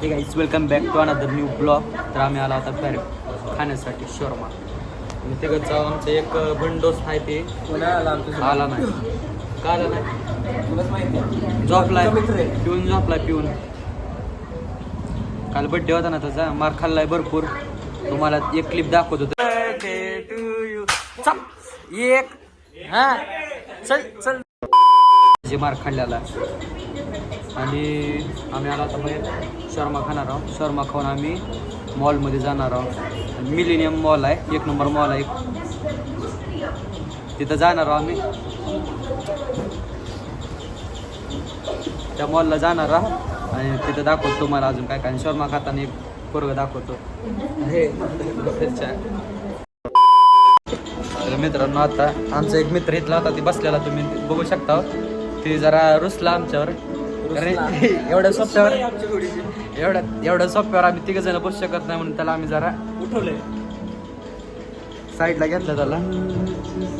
ठीक आहे welcome back to another new blog तर आम्ही आला होता बाहेर खाण्यासाठी शर्मा. आणि तिकडचं आमचं एक बंडोस आहे ते. आला नाही. का आला नाही? आहे. पिऊन झोपलाय पिऊन. काल बड्डे होता ना त्याचा. मार खाल्लाय भरपूर. तुम्हाला एक क्लिप दाखवत होतो. एक. हा. चल चल. जे मार खाल्ल्याला. आणि आम्ही आलो आता बाहेर. शर्मा खाणार आहोत. शर्मा खाऊन आम्ही मॉलमध्ये जाणार आहोत. मिलेनियम मॉल आहे. एक नंबर मॉल आहे. तिथं जाणार आहोत आम्ही. त्या मॉलला जाणार आहोत. आणि तिथं दाखवतो तुम्हाला अजून काय काय. शर्मा खाताना एक पोरग दाखवतो. हे मित्रांनो आता आमचा एक मित्र इथला होता. ती बसलेला तुम्ही बघू शकता. ते जरा रुसला आमच्यावर. अरे एवढ्या सोप्यावर एवढ्या एवढ्या सोप्यावर आम्ही तिघ जण बसू शकत नाही म्हणून त्याला आम्ही जरा उठवलंय. साईडला घेतलं त्याला.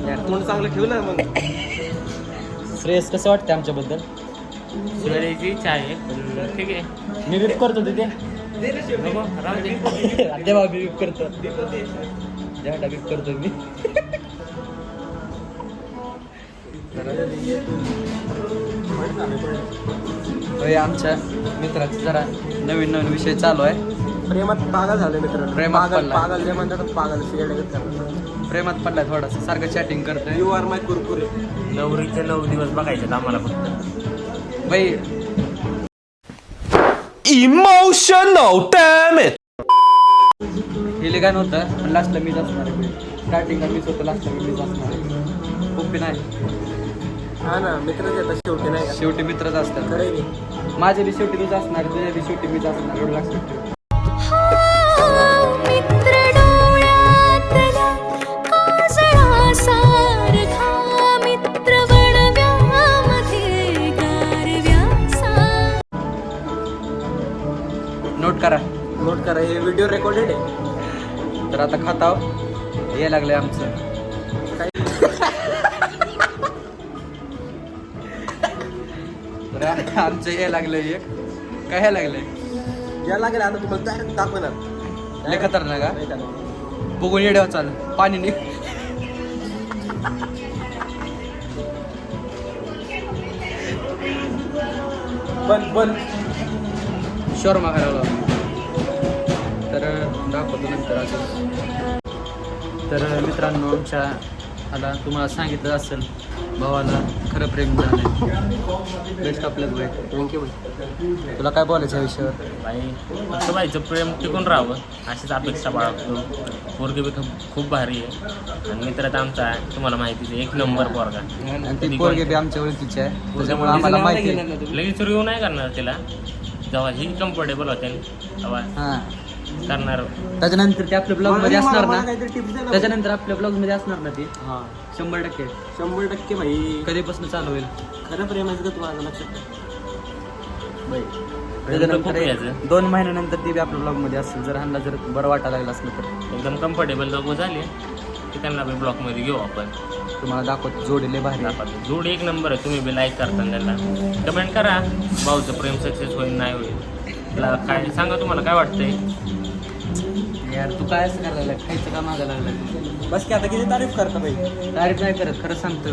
यार तोंड चांगलं ठेवलं मग. श्रेयस कसं वाटतं आमच्याबद्दल? शिवायची इच्छा आहे पण ठीक आहे. मी विप करतो तिथे. देवा मी देवा करतो. मी. होय, आमच्या मित्राचा जरा नवीन नवीन विषय चालू आहे. प्रेमात पागल झालं मित्रांनो. प्रेमात पागल पडला. पागल जे म्हणतात पागल प्रेमात पडलाय थोडासा सारखं चॅटिंग करतोय. You are my Kurkure. नवरीचे नऊ दिवस बघायचे आम्हाला फक्त. बाई. Damn it! हे गाणं होतं पण लास्टला मीच असणार आहे स्टार्टिंगला मीच होतं लास्टला मीच असणार आहे खूप नाही हा ना मित्रच येतात शेवटी नाही का? शेवटी मित्रच असतात. खरं आहे की? माझे बी शेवटी तुझं असणार तुझ्या बी शेवटी मीच असणार एवढं लक्षात ठेव. मित्र डोळ्यातला काजळा सारखा मित्र वणव्यामध्ये गारव्यासा. नोट करा. नोट करा हे व्हिडिओ रेकॉर्डेड आहे? तर आता खाताव. हे लागलंय आमचं. तर आता आमचं हे लागलंय एक. काय हे लागलंय? या लागेल आता तुम्हाला डायरेक्ट दाखवणार लय खतरनाक नाही का? बघून येड्यावर चाल. पाणी निघ. बन बन. शोरमा करायला तर दाखवतो नंतर अजून. तर मित्रांनो आमच्या आता तुम्हाला सांगितलं असेल भावाला. खरं प्रेम झालं बेस्ट आपलं भाई थँक्यू तुला काय बोलायचं या विषयावर? बाई फक्त बाईचं प्रेम टिकून राहावं अशीच अपेक्षा बाळगतो. पोरगी बी खूप- खूप भारी आहे. आणि मित्र तर आमचा आहे तुम्हाला माहितीच आहे एक नंबर पोरगा. आणि ती पोरगे बी आमच्या ओळखीची आहे. त्याच्यामुळे आम्हाला माहिती आहे. लगेच रिव्ह्यू नाही करणार तिला. जेव्हा ही कम्फर्टेबल होते तेव्हा हां. करणार. त्याच्यानंतर ते आपल्या ब्लॉगमध्ये असणार ना. त्याच्यानंतर आपल्या ब्लॉगमध्ये असणार ना ती. हा. शंभर टक्के. शंभर टक्के भाई. कधीपासून चालू होईल? खरं प्रेमाचं का तुम्हाला लक्षात? ठेव. प्रेम तर खूप त्याच्यानंतर यायचं. दोन महिन्यानंतर ती बी आपल्या ब्लॉगमध्ये असेल जर ह्यांना जर बरं वाटायला लागलं असलं तर. एकदम कम्फर्टेबल दोघं झाले की त्यांना बी ब्लॉकमध्ये घेऊ आपण. तुम्हाला दाखवत. जोडले भारी आहे. दाखवतो. जोड एक नंबर आहे. तुम्ही बी लाईक करता त्यांना. कमेंट करा. भाऊचं प्रेम सक्सेस होईल नाही होईल. तुला काय सांगा तुम्हाला काय वाटतंय. यार तू काय असं करायला लागला? खायचं का मागायला लागला? बस की आता किती तारीफ करता भाई तारीफ नाही करत खरं सांगतो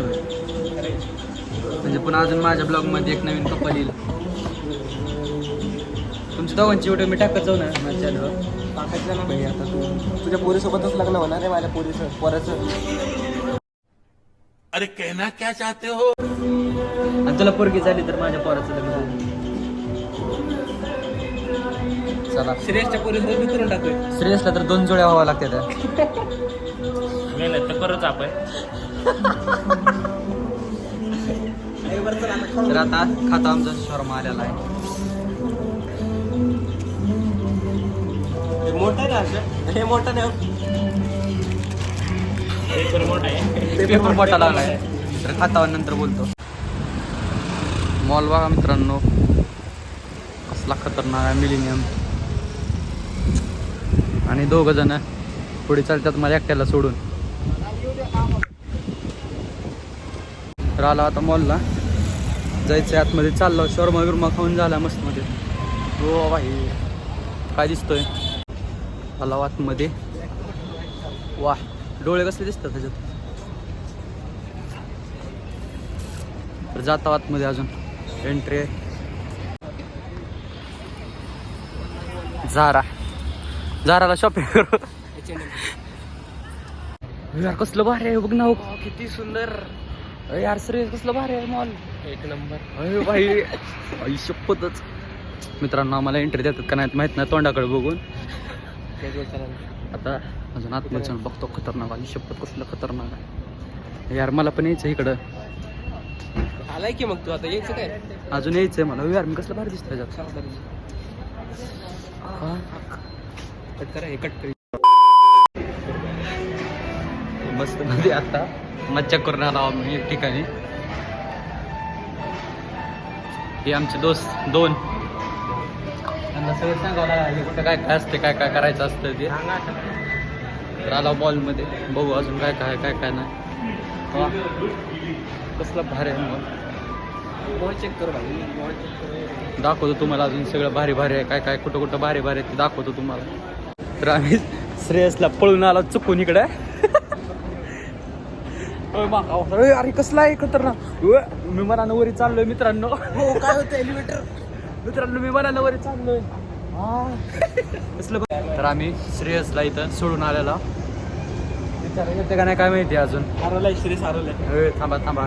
म्हणजे पुन्हा अजून माझ्या ब्लॉगमध्ये एक नवीन कपल येईल. तुमच्या दोघांची व्हिडिओ मी टाकत जाऊ ना माझ्या चॅनलवर टाकायचं ना भाई आता तू. तुझ्या पोरीसोबतच लग्न होणार आहे माझ्या पोरीचं पोराचं. अरे कहना क्या चाहते हो? आणि तुला पोरगी झाली तर माझ्या पोराचं लग्न होईल. चला. श्रेयसच्या पोरीसोबत मी करून टाकतोय श्रेयसला तर दोन जोड्या व्हावं लागते त्या मेहनत तर करत आपण. हे. तर आता खाता आमचा शॉर्मा आलेला आहे. हे मोठं आहे ना असं? हे मोठं नाही पेपर मोठा आहे. पेपर मोठा लागलाय. तर खातावर नंतर बोलतो. मॉल बघा मित्रांनो. कसला खतरनाक आहे मिलिनियम. आणि दोघ जण पुढे चालतात मला एकट्याला सोडून. तर आला आता मॉलला. जायचं आतमध्ये. चाललो. शॉर्मा बिर्मा खाऊन झाला मस्त मध्ये हो भाई काय दिसतोय? आला आतमध्ये. वा डोळे कसले दिसतात त्याच्यात तर जाता आतमध्ये अजून. एंट्री आहे झारा. झाराला शॉपिंग करू. यार कसलं भारी आहे बघ ना हो. किती सुंदर. अरे यार श्रेयस कसलं भारी आहे मॉल एक नंबर. अरे भाई आई शपथच. मित्रांनो आम्हाला एंट्री देतात का नाही माहीत नाही तोंडाकडे बघून. आता अजून आतमध्ये बघतो खतरनाक आणि शपथ कसलं खतरनाक आहे. यार मला पण यायचं इकडं. आलाय की मग तू? आता यायचं काय? अजून यायचंय मला. यार मी कसलं भारी दिसतं त्याच्यात हा? कट करा हे कट कर. मस्त मध्ये आता मज्जा करून आला आम्ही एक ठिकाणी. हे आमचे दोस्त दोन. त्यांना सगळं सांगावं कुठं काय काय असते काय काय करायचं असतं ते. तर आला मॉलमध्ये बघू अजून काय काय काय काय नाही. कसलं भारी आहे चेक कर. दाखवतो तुम्हाला अजून सगळं भारी भारी आहे काय काय कुठं कुठं भारी भारी आहे ते दाखवतो तुम्हाला. तर आम्ही श्रेयसला पळून आलो चुकून इकडे. अरे कसला आहे खतरनाक मी मनानं वरी चाललोय मित्रांनो. हो काय होतं एलिव्हेटर मित्रांनो मी मनानं वरी चाललोय. हा. तर आम्ही श्रेयसला इथं सोडून आलेला. येते का नाही काय माहिती अजून? हरवलाय श्रेयस हरवलाय ए, थांबा थांबा.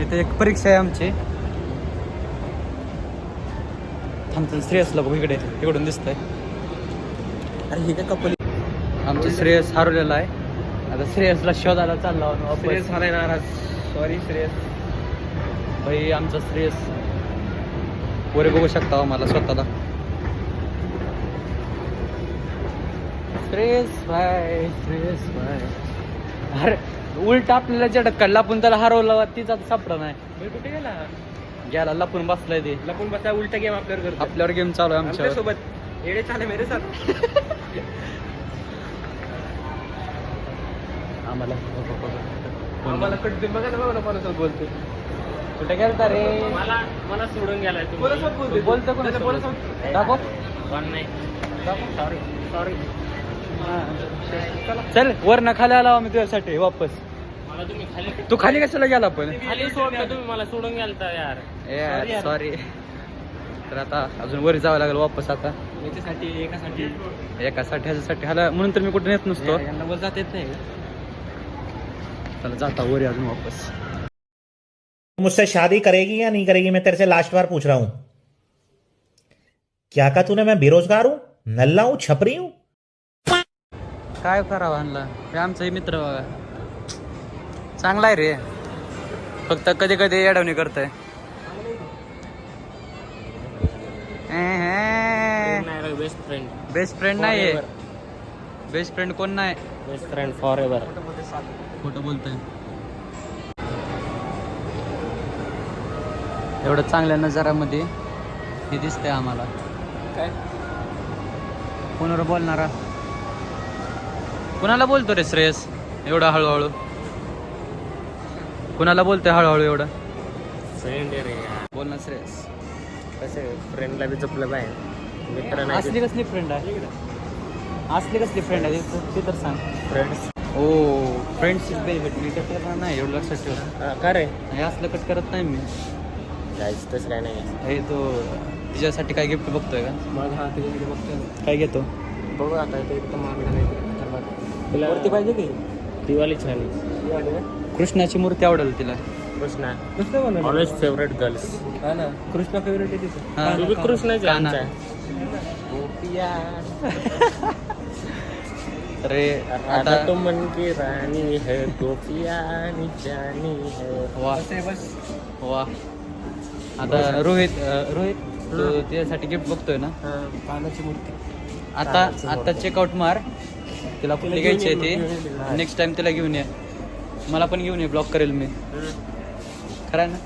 इथे एक परीक्षा आहे आमची. थांबतो श्रेयसला बघू इकडे. तिकडून दिसतंय. अरे हे काय कपल? आमचं श्रेयस हरवलेला आहे. आता श्रेयसला शोधायला चालला श्रेयस हराय नाराज सॉरी श्रेयस. भाई आमचा श्रेयस. वर बघू शकता मला स्वतःला. श्रेयस भाई श्रेयस भाई. अरे उलट आपल्याला काढला पण त्याला हरवला तीच आता सापडा नाही. मी कुठे गेला? गेला लपून बसलाय ते. लपून बसा उलटा गेम आपल्यावर आपल्यावर गेम चालू आहे आमच्यासोबत येडे चाले मेरे साथ. आम्हाला आम्हाला कट दे बघा ना बघा कोणासोबत बोलतो. कुठे गेलता रे? मला मला सोडून गेलाय कोणासोबत? बोलतो कोण कोणासोबत? दाखव. पण नाही. सॉरी सॉरी चल वर ना खाली आला आम्ही तुझ्यासाठी वापस. मला तुम्ही खाली तू खाली कशाला गेला पण? खाली सोडलं तुम्ही मला सोडून गेलता यार. यार. सॉरी तर आता अजून वर जावं लागेल वापस आता. याच्यासाठी एकासाठी. एकासाठी ह्याच्यासाठी. हाला म्हणून तर मी कुठे येत नसतो. यांना वर जात येत नाही. चला जाता वर अजून वापस. मुझसे शादी करेगी या नहीं करेगी मैं तेरे से लास्ट बार पूछ रहा हूं। क्या कहा तूने मैं बेरोजगार हूं? नल्ला हूं छपरी हूं? काय करावं आणला हे आमचाही मित्र बघा. चांगला आहे रे. फक्त कधी कधी अडवणी करतोय बेस्ट फ्रेंड बेस्ट फ्रेंड नाहीये. बेस्ट फ्रेंड कोण नाही? बेस्ट फ्रेंड फॉर एव्हर खोटं बोलतोय. एवढं चांगल्या नजारामध्ये हे दिसतंय आम्हाला. काय? कोणावर बोलणारा? कुणाला बोलतो रे श्रेयस? एवढं हळूहळू. कुणाला बोलतोय हळूहळू एवढं? फ्रेंड आहे रे बोल ना श्रेयस. कसे फ्रेंडला बी जपलं पाहिजे. मित्र असली कसली फ्रेंड आहे? असली कसली फ्रेंड आहे? ते- ते तर सांग. फ्रेंड्स ओ फ्रेंडशिप बेनिफिट मी कट करणार नाही एवढं लक्षात ठेव. का रे? हे असलं कट करत नाही मी. जायचं तसं काय नाही. हे तो तिच्यासाठी काय गिफ्ट बघतोय का? मग हा काय घेतो? बघू आता ते एकदम मागणं नाही तिला वरती पाहिजे की? दिवाळी? छान? कृष्णाची मूर्ती आवडेल तिला. कृष्णा. ऑलवेज फेवरेट गर्ल्स हा ना. कृष्ण फेवरेट आहे तिचं. हा. कान्हा. आमचा अरे आता तो मन की राणी है गोपिया जानी है. वा. वा. आता रोहित रोहित तू त्यासाठी गिफ्ट बघतोय ना? पानाची मूर्ती. आता आता चेकआउट मार. तिला कुठली घ्यायची आहे. ती? नेक्स्ट टाइम तिला. घेऊन ये. मला पण घेऊन ये ब्लॉक करेल मी. खरं ना?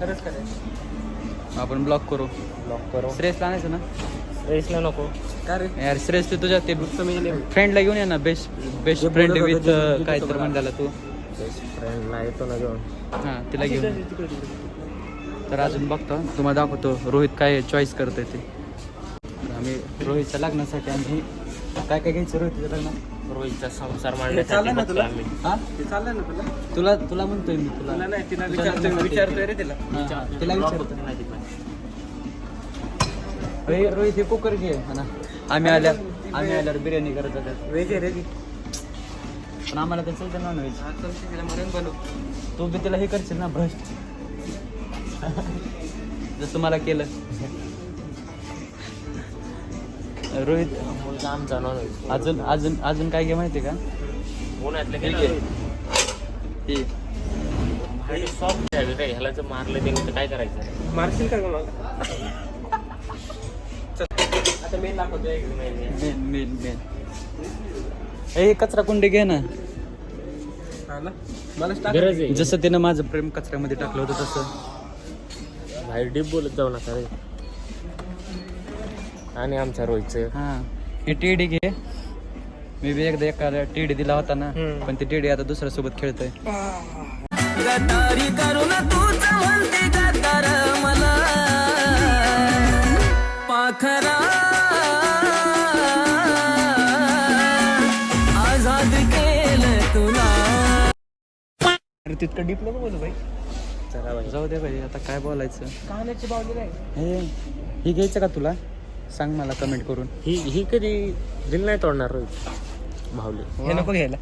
खरंच खरं आपण ब्लॉक करू. ब्लॉक करो. श्रेयसला आणायचं ना? रेसला नको. का रे? यार श्रेयस ते तुझ्या ते फ्रेंडला घेऊन ये ना बेस्ट बेस्ट फ्रेंड विथ काय तर म्हणलेला तू. बेस्ट फ्रेंडला येतो ना घेऊन. हां तिला घेऊन. तर अजून बघतो तुम्हाला दाखवतो रोहित काय चॉईस करतोय ते. आम्ही आम्ही रोहितच्या लग्नासाठी आम्ही काय काय घ्यायचं रोहितच्या लग्नात? रोहितचा संसार हे मांडण्यासाठी चाललं ना बघतोय तुला? आम्ही. हा? ते चाललं ना तुला? तुला तुला म्हणतोय मी तुला. तुला नाही तिला तुझ्या विचारतोय लग्नासाठी. विचारतोय रे तिला. हा, तिला विचारतो अरे रोहित हे कुकर घे. हा ना. आम्ही आल्या आम्ही आल्यावर बिर्याणी करत होत्या वेज आहे रे ती. पण आम्हाला तर चलतं नॉन व्हेज मरण बनव. तू बी तिला हे करशील ना भ्रष्ट. जसं मला केलं. रोहित मुलगा आमचा नॉनव्हेज अजून अजून अजून काय घे माहिती का? उन्हातलं काय. हे. भारी सॉफ्ट ह्याला जर मारलं ते तर काय करायचं? मारशील का ग मला मेन मेन मेन हे कचरा कुंडी घे ना. हा गरज आहे. जसं तिनं माझं प्रेम कचऱ्यामध्ये टाकलं होतं तसं. बाहेर डीप बोलत जाऊ नका रे. आणि आमच्या रोहितचं. हा. हे टेडी घे. मी बी एकदा एका टेडी दिला होता ना पण ते टेडी आता दुसऱ्या सोबत खेळतोय तितकं डीप नको बोलू भाई. चला जाऊ दे भाई आता काय बोलायचं? कानाची बावली काय? हे हे घ्यायचं का तुला? सांग मला कमेंट करून. ही ही कधी दिल नाही तोडणार रोहित भावले हे नको घ्यायला.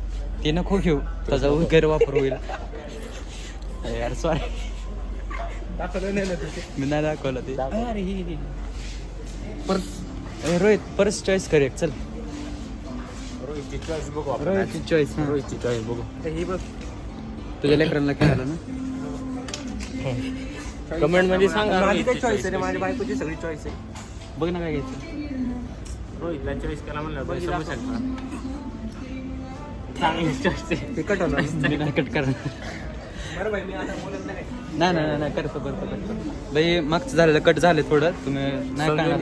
ते नको घेऊ. त्याचा गैरवापर होईल. अरे यार सॉरी दाखवलं नाही ना तुझे मी नाही दाखवलं ते. अरे ही ही. अरे रोहित परत चॉईस कर एक चल. रोहितची चॉईस बघू आपण. रोहितची चॉईस रोहितची चॉईस बघू. तर ही बघ. तुझ्या लेकरांना खेळायला ना? कमेंटमध्ये सांगा माझी काय चॉईस आहे रे माझ्या बायकोची सगळी चॉईस आहे. बघ ना काय घ्यायचं. रोहितला चॉईस केला म्हणलं तर समजू शकता चांगली चॉईस आहे. तिकट होणार. कट करणार? बरं भाई मी आता बोलत नाही. नाही नाही करतो करतो करतो. मागचं झालेलं कट झाले थोडं. तुम्ही नाही करणार.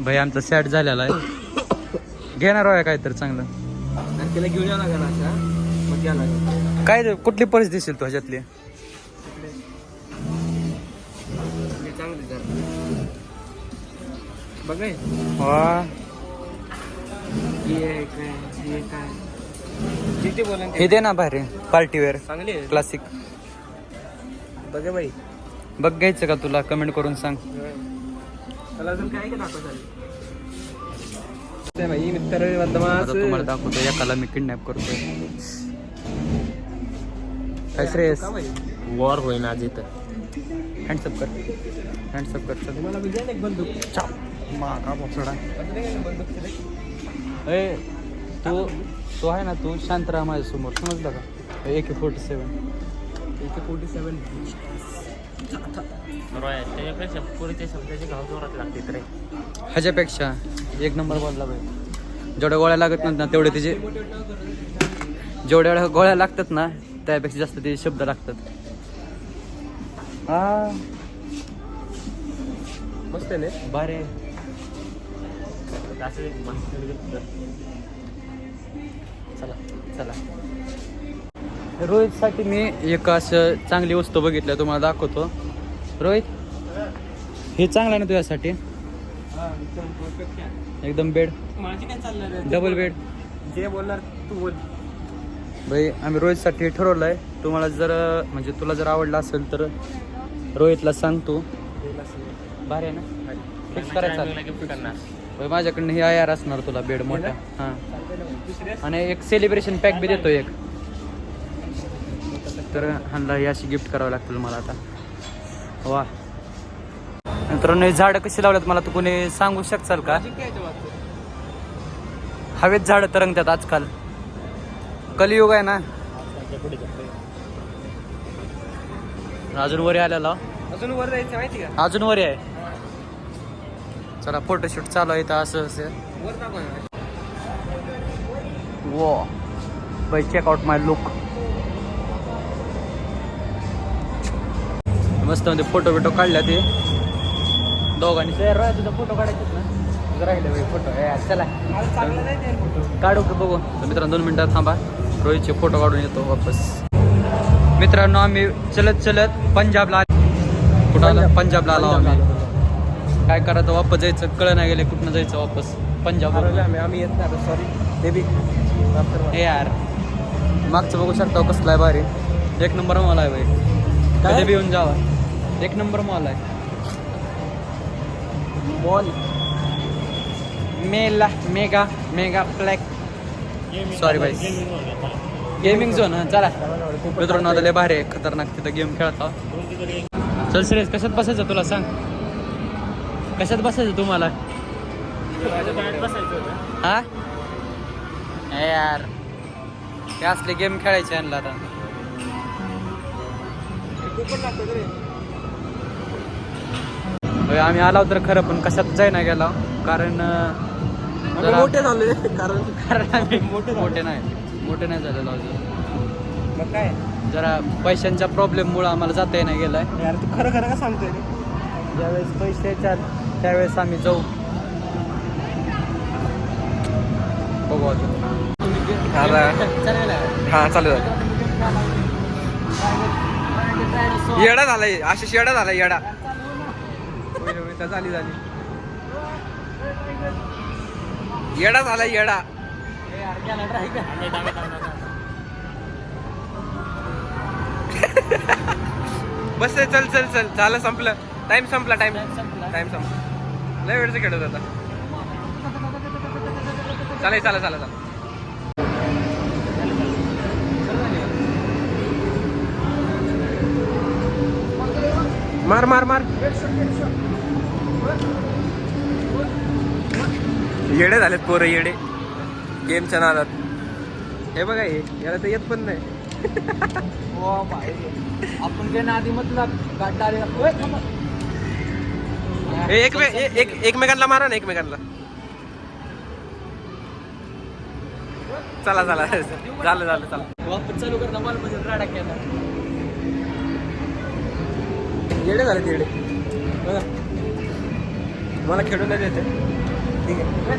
भाई आमचा सॅट झालेला आहे. घेणार आहे काय तर चांगलं. तिला घेऊन यावं लागेल अशा. मग घ्या लागेल. काय कुठली परिस्थिती दिसेल तू ह्याच्यातली? हे चांगली जरा बघ हे. वा. हे काय हे काय. किती बोलेन हे दे ना बाहेर पार्टीवेअर चांगली आहे. क्लासिक. बघ हे बाई. बघ घ्यायचं का तुला? कमेंट करून सांग. त्याला अजून काय काय दाखवत आली भाई मित्र तुम्हाला दाखवतो एकाला मी किडनॅप करतोय. काय श्रेयस? का बाई? वॉर होईन आज इथं. हँडसअप कर. हँडसअप कर. चल. मला विजय एक बंदूक? दिली. ए तू तो आहे ना तू शांत राहा माझ्यासमोर. समजलं का? ए के फोर्टी सेवन AK 47 रोया त्याच्यापेक्षा पुरीच्या शब्दाचे घाव जोरात लागते रे ह्याच्यापेक्षा एक नंबर बोलला पाहिजे जेवढ्या गोळ्या लागत नाहीत ना तेवढे तिचे जेवढ्या गोळ्या लागतात ना त्यापेक्षा जास्त ते शब्द लागतात. हा मस्त आहे ना? बारे चला चला. रोहितसाठी मी एक असं चांगली वस्तू बघितल्या तुम्हाला दाखवतो. रोहित हे चांगलं आहे ना तुझ्यासाठी? हा एकदम बेड? डबल बेड जे बोलणार तू बोल. भाई आम्ही रोहितसाठी ठरवलं आहे तुम्हाला जर म्हणजे तुला जर आवडलं असेल तर रोहितला सांग तू. भारी आहे ना? फिक्स करायचा भाई माझ्याकडनं हे आय आर असणार तुला बेड मोठा. हां. आणि एक सेलिब्रेशन पॅक बी देतो एक. तर ह्यांना ही अशी गिफ्ट करावं लागतील मला आता. वा. मित्रांनो झाडं कशी लावल्यात मला तू कोणी सांगू शकचाल का? हवेत झाडं तरंगतात आजकाल. कलियुग आहे ना? अजून वरी आलेला. अजून वर जायचं माहिती का? अजून वरी आहे. चला फोटोशूट चालू आहे इथं असं असं. वो. Bye check out my look मस्त म्हणजे फोटो बिटो काढल्या ते. दोघांनी राहा तुझा फोटो काढायचे ना. राहिलं फोटो चला. काढू का बघू? तर मित्रांनो दोन मिनिटात थांबा. रोहितचे फोटो काढून येतो वापस. मित्रांनो आम्ही चलत चलत पंजाबला. कुठं आलो? पंजाबला आलो आम्ही. काय करायचं? वापस जायचं? कळ नाही गेले कुठनं जायचं वापस? पंजाब आम्ही. आम्ही येत नाही सॉरी ते बी. हे यार. मागचं बघू शकता हो कसला आहे भारी. एक नंबर मॉल आहे भाई? कधी बी येऊन जावा. एक नंबर मॉल आहे. मॉल मेला मेगा मेगा प्लॅक सॉरी भाई गेमिंग झोन हा चला. मित्रांनो आता लय भारी आहे खतरनाक तिथं गेम खेळता. चल श्रेयस कशात बसायचं तुला सांग. कशात बसायचं तुम्हाला? हा? यार. हे असले गेम खेळायचे आणला आता. आम्ही आलो तर खरं पण कशात जाईना गेला. कारण जरा- मोठे झाले. कारण कारण आम्ही मोठे मोठे नाही मोठे नाही झालेलो अजून. मग काय? जरा पैशांच्या प्रॉब्लेममुळे आम्हाला जाता येणार गेलाय. यार तू खरं खरं का सांगतोय रे? ज्यावेळेस पैसे येतात त्यावेळेस आम्ही जाऊ. बघू अजून. हा चालू झालं. येडा झालाय आशिष येडा झाला येडा. झाली झाली. येडा झाला येडा. बस चल चल चल. झालं संपलं. टाइम संपला टाइम टाइम संपला. लय वेळचं खेळत होता. चालेल चालेल चालेल चालेल. मार मार मार. येडे झालेत पोरं येडे. गेमच्या नादात. हे बघा हे याला तर येत पण नाही. आपण काय आधी म्हटलं गाड्डा एक एक एकमेकांना मारा ना एकमेकांना. चला चला. झालं झालं चला. वापस चालू कर मला म्हणजे राडा केला येडे झाले येडे. बघा. मला खेळून नाही देते? ठीक आहे.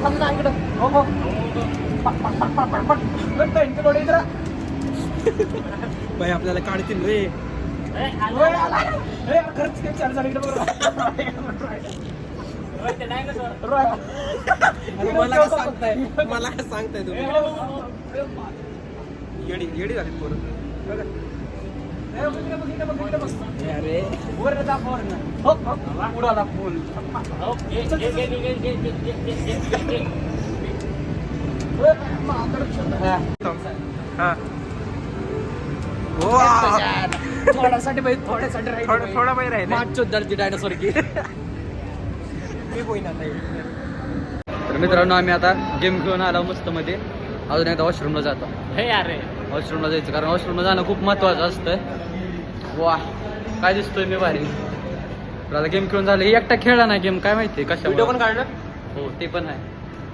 हो, बाई आपल्याला काढतील रे. अरे मला काय सांगताय? मला काय सांगताय तुम्ही? येडी येडी झाली पोरं. उडाला फुल हा हो थोड्यासाठी बाई थोड्यासाठी राहिली थोडं बाई. थोडा बाई राहिले मागचो दलची डायनासोर की मी होईना नाही तर मित्रांनो आम्ही आता गेम खेळून आलो मस्त मध्ये अजून एकदा वॉशरूमला जातो. हे अरे. वॉशरूमला जायचं कारण वॉशरूमला जाणं खूप महत्वाचं असतं वा काय दिसतोय मी भारी. आता गेम खेळून झालं. एकटा खेळला नाही गेम काय माहिती कशा व्हिडिओ पण काढलं? हो ते पण आहे.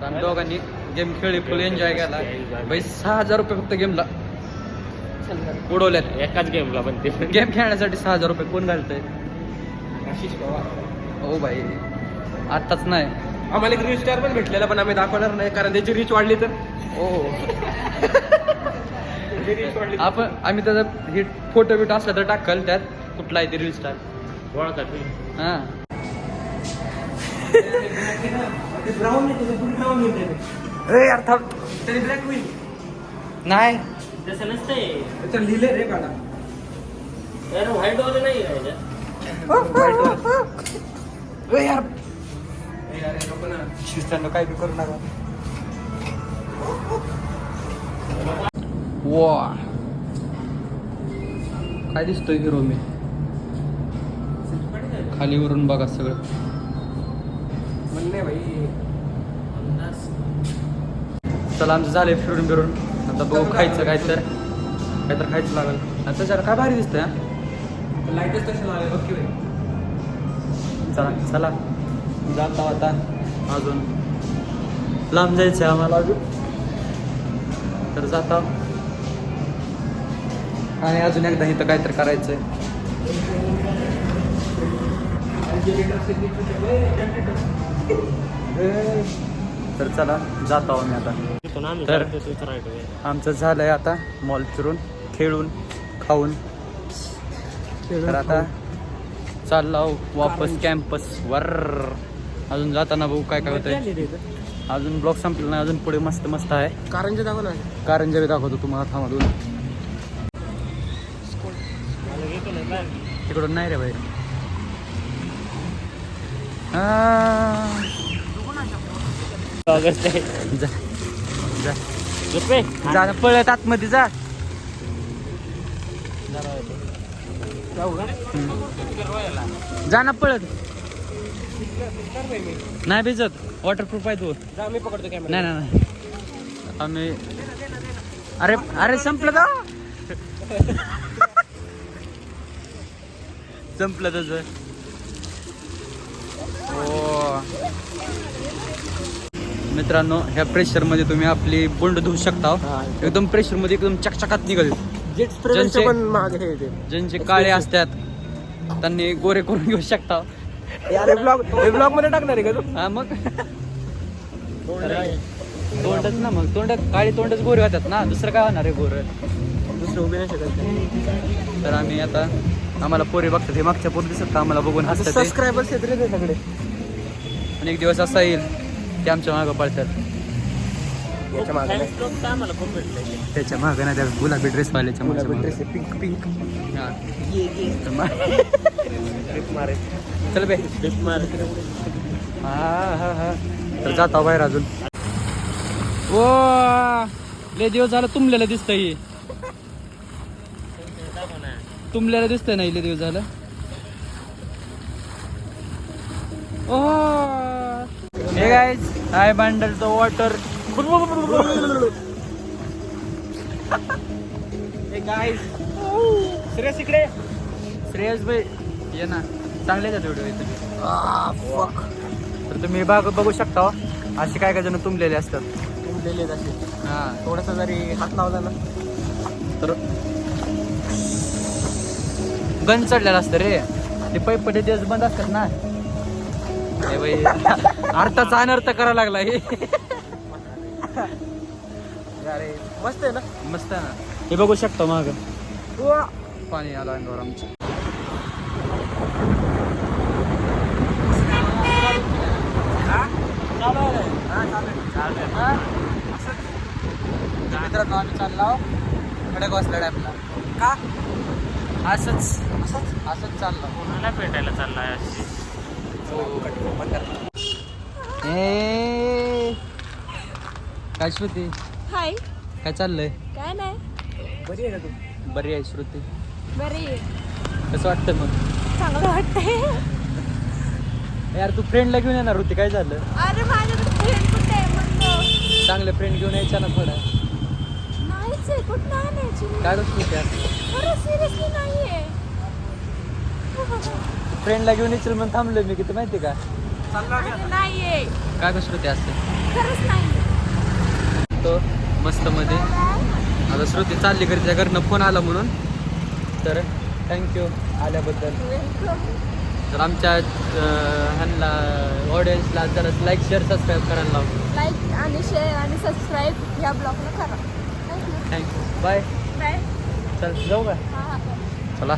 आम्ही दोघांनी गेम खेळली फुल एन्जॉय केला. बाई सहा हजार रुपये फक्त गेमला. उडवल्यात. एकाच गेमला पण ते. गेम खेळण्यासाठी सहा हजार रुपये कोण घालतंय? आशिष पवार हो भाई आत्ताच नाही. आम्हाला एक रील स्टार पण भेटलेला पण आम्ही दाखवणार नाही कारण त्याची रीच वाढली तर. हो. आपण आम्ही त्याचा हे फोटो बिटो असला तर टाकल त्यात. कुठला आहे ते रील स्टार हां. नाही. तसं नसतंय. लिहिले रे काढा यार व्हाईट वाले नाही आहे यार. शिस्तांना काय बी करू नका. वा काय दिसतोय हिरो मी? खाली वरून बघा सगळं. चला आमचं झालंय फिरून बिरून. आता बघू खायचं काय तर काय तर खायचं लागेल. आणि त्याच्यावर काय भारी दिसतंय हा? चला चला. जाता आता अजून. लांब जायचं आहे आम्हाला अजून. तर जाता आणि अजून एकदा इथं काहीतरी करायचंय. तर चला जातो आम्ही आता. तिथून आम्ही तर-. आमचं झालंय आता मॉल फिरून खेळून खाऊन. तर आता चाललो वापस कॅम्पस वर अजून जाताना बघू काय काय होतंय. अजून ब्लॉक संपला नाही अजून पुढे मस्त मस्त आहे. कारंजा दाखव ना कारंजा बी दाखवतो तुम्हाला थांबा तिकडून नाही रे बाहेर ऑगस्ट जा. जा. रुपये जा ना, पळत आतमध्ये जा. हम्म. जा ना पळत. नाही भिजत. वॉटरप्रूफ आहे तू. जा मी पकडतो कॅमेरा नाही नाही नाही. आम्ही अरे अरे संपलं का? संपलं त्याच मित्रांनो ह्या प्रेशरमध्ये तुम्ही आपली बोंड धुवू शकता. एकदम प्रेशरमध्ये एकदम चकचकात निघाल ज्यांचे- हे ज्यांचे काळे असतात त्यांनी गोरे करून घेऊ शकता. अरे ब्लॉग हे ब्लॉगमध्ये टाकणार आहे का तू? हा मग? तोंडच ना मग. तोंड काळी तोंडच गोरे होतात ना. दुसरं काय होणार आहे गोरं? दुसरं उभे नाही शकत तर आम्ही आता आम्हाला पोरे बघतात हे मागच्या पोरी दिसत का आम्हाला बघून हसतात ते. सबस्क्रायबर्स आहेत रे आणि एक दिवस असा येईल ते आमच्या मागं पळतात. याच्या मागे नाही. त्याच्या मागं नाही त्या गुलाबी ड्रेस वाल्याच्या गुलाबी आहे पिंक पिंक मारे चल बे. हा हा हा. तर जाता बाहेर अजून. ओ लय दिवस झालं तुंबलेलं दिसतंय. तुंबलेलं दिसतंय ना लय दिवस झालं ओ हे गाईज हाय बंडलचं वॉटर गाईस श्रेयस इकडे श्रेयस भाई ये ना. चांगले आहेत व्हिडिओ इथे. तर तुम्ही बाग बघू शकता हो. असे काय काय जण तुंबलेले असतात. तुमलेले असे. हा. थोडासा जरी हात लावला ना. तर गंज चढलेला असतं रे. ते पैपटे तेच बंद असतात ना. हे बाई अर्थाचा अनर्थ करायला लागला हे. अरे मस्त आहे ना? मस्त आहे ना. हे बघू शकता माग. पाणी आलं अंगावर आमचं. तर मित्रांनो आम्ही चाललो खडकवासला डॅमला. का? असंच. असंच असंच चाललो कोणाला भेटायला चाललाय ए काय श्रुती हाय. काय चाललंय काय नाही. बरी आहे का तू बरी आहे श्रुती. बरी आहे. कसं वाटतं मग? चांगलं वाटतंय. यार तू फ्रेंडला घेऊन येणार होती काय झालं? अरे माझ्याकडे फ्रेंड कुठे आहे चांगले फ्रेंड घेऊन यायच्या ना थोडा नाहीच आहे कुठं आणायची काय गोष्ट सिरियसली नाहीये. फ्रेंडला घेऊन येशील म्हणून थांबलोय मी किती माहिती का? नाहीये. काय गोष्ट होती असते खरंच नाही तो मस्त मध्ये. आता श्रुती चालली घरी त्या घरनं फोन आला म्हणून. तर थँक्यू आल्याबद्दल. तर आमच्या अं, ह्यांना ऑडियन्सला जरा लाईक शेअर सबस्क्राईब करायला लाव. लाईक आणि शेअर आणि सबस्क्राईब या ब्लॉगला करा. थँक्यू थँक्यू बाय बाय चल जाऊ का? चला.